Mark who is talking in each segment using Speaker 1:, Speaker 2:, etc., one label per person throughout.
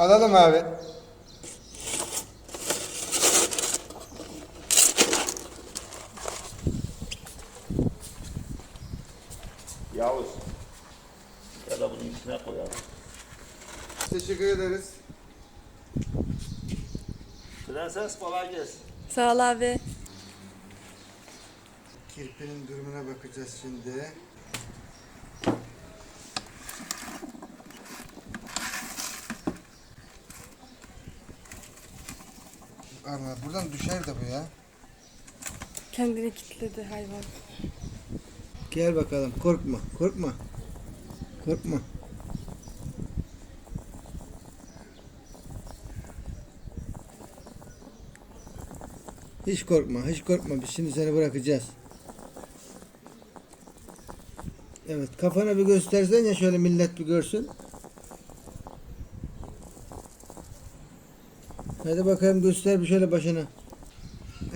Speaker 1: Alalım abi.
Speaker 2: Yavuz. Ya da bunun içine koyalım.
Speaker 1: Teşekkür ederiz.
Speaker 2: Prenses kolay gelsin.
Speaker 3: Sağ ol abi.
Speaker 1: Kirpinin durumuna bakacağız şimdi. Allah buradan düşer de bu ya.
Speaker 3: Kendini kilitledi hayvan.
Speaker 1: Gel bakalım korkma korkma. Korkma. Hiç korkma, hiç korkma. Biz şimdi seni bırakacağız. Evet, kafana bir göstersen ya şöyle millet bir görsün. Hadi bakalım göster bir şöyle başını.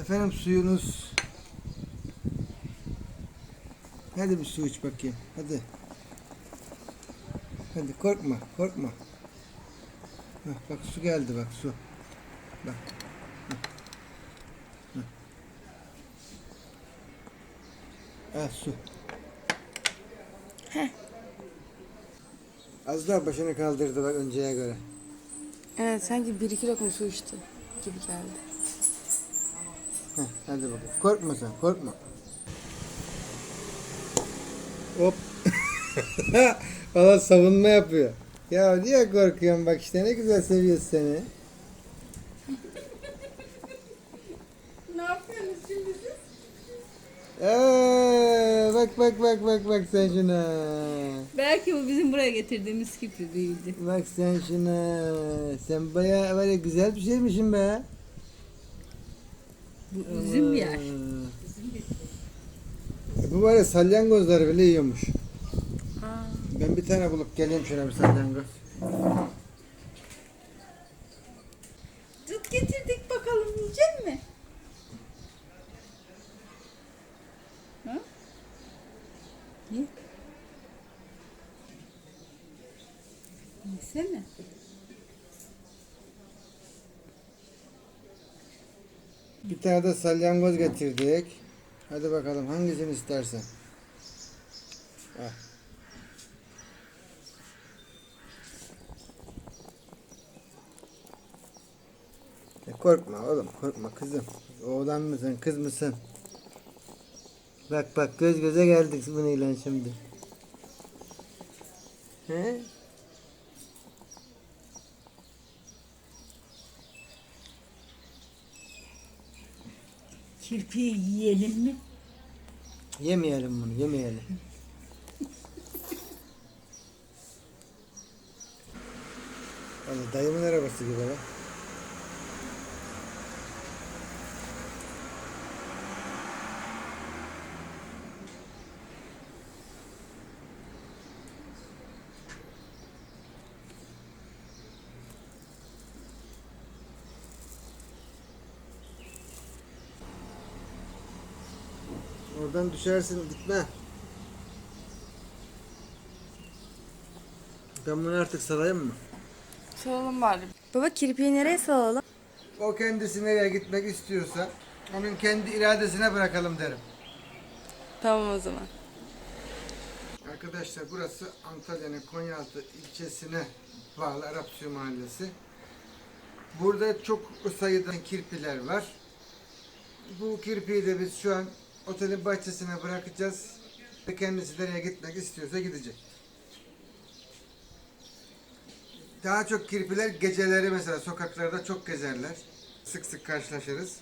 Speaker 1: Efendim suyunuz. Hadi bir su iç bakayım. Hadi. Hadi korkma, korkma. Hah, bak su geldi bak su. Bak. Hah. Hah. Al su. Az daha başını kaldırdı bak önceye göre.
Speaker 3: Evet sanki bir iki lokma su içti gibi geldi.
Speaker 1: Heh, hadi bakalım. Korkma sen, korkma. Hop. Valla savunma yapıyor. Ya niye korkuyorsun bak işte ne güzel seviyoruz seni.
Speaker 3: Ne yapıyorsunuz şimdi siz?
Speaker 1: Ee, bak bak bak bak bak sen şuna.
Speaker 4: Belki bu bizim buraya getirdiğimiz gibi değildi.
Speaker 1: Bak sen şuna. Sen baya böyle güzel bir şeymişsin be.
Speaker 4: Bu üzüm yer.
Speaker 1: Ee, Bu var ya salyangozları bile yiyormuş.
Speaker 3: Aa,
Speaker 1: Ben bir tane bulup geleyim şuna bir salyangoz.
Speaker 4: Tut getirdik bakalım yiyecek mi? Yesene.
Speaker 1: Bir tane de salyangoz getirdik. Hadi bakalım hangisini istersen. Al. E, korkma oğlum korkma kızım. Oğlan mısın kız mısın? Bak bak göz göze geldik bununla şimdi. He?
Speaker 4: Kirpiyi yiyelim mi?
Speaker 1: Yemeyelim bunu yemeyelim. Valla dayımın arabası gibi lan. Oradan düşersin gitme. Ben bunu artık salayım mı?
Speaker 3: salalım bari. Baba kirpiği nereye salalım?
Speaker 1: O kendisi nereye gitmek istiyorsa onun kendi iradesine bırakalım derim.
Speaker 3: Tamam o zaman.
Speaker 1: Arkadaşlar burası Antalya'nın Konyaaltı ilçesine bağlı Arap Suyu Mahallesi. Burada çok sayıda kirpiler var. Bu kirpiyi de biz şu an otelin bahçesine bırakacağız. Kendisi nereye gitmek istiyorsa gidecek. Daha çok kirpiler geceleri mesela sokaklarda çok gezerler. Sık sık karşılaşırız.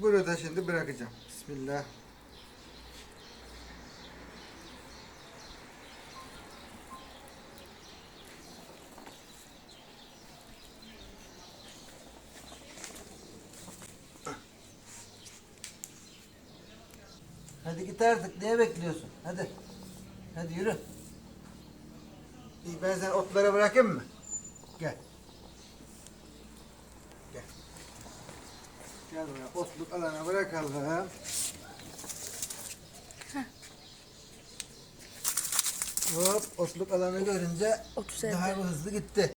Speaker 1: Burada şimdi bırakacağım. Bismillah. Hadi git artık. Niye bekliyorsun? Hadi. Hadi yürü. İyi ben seni otlara bırakayım mı? Gel. Gel. Gel buraya. Otluk alana bırakalım. Hop otluk alanı görünce daha hızlı gitti.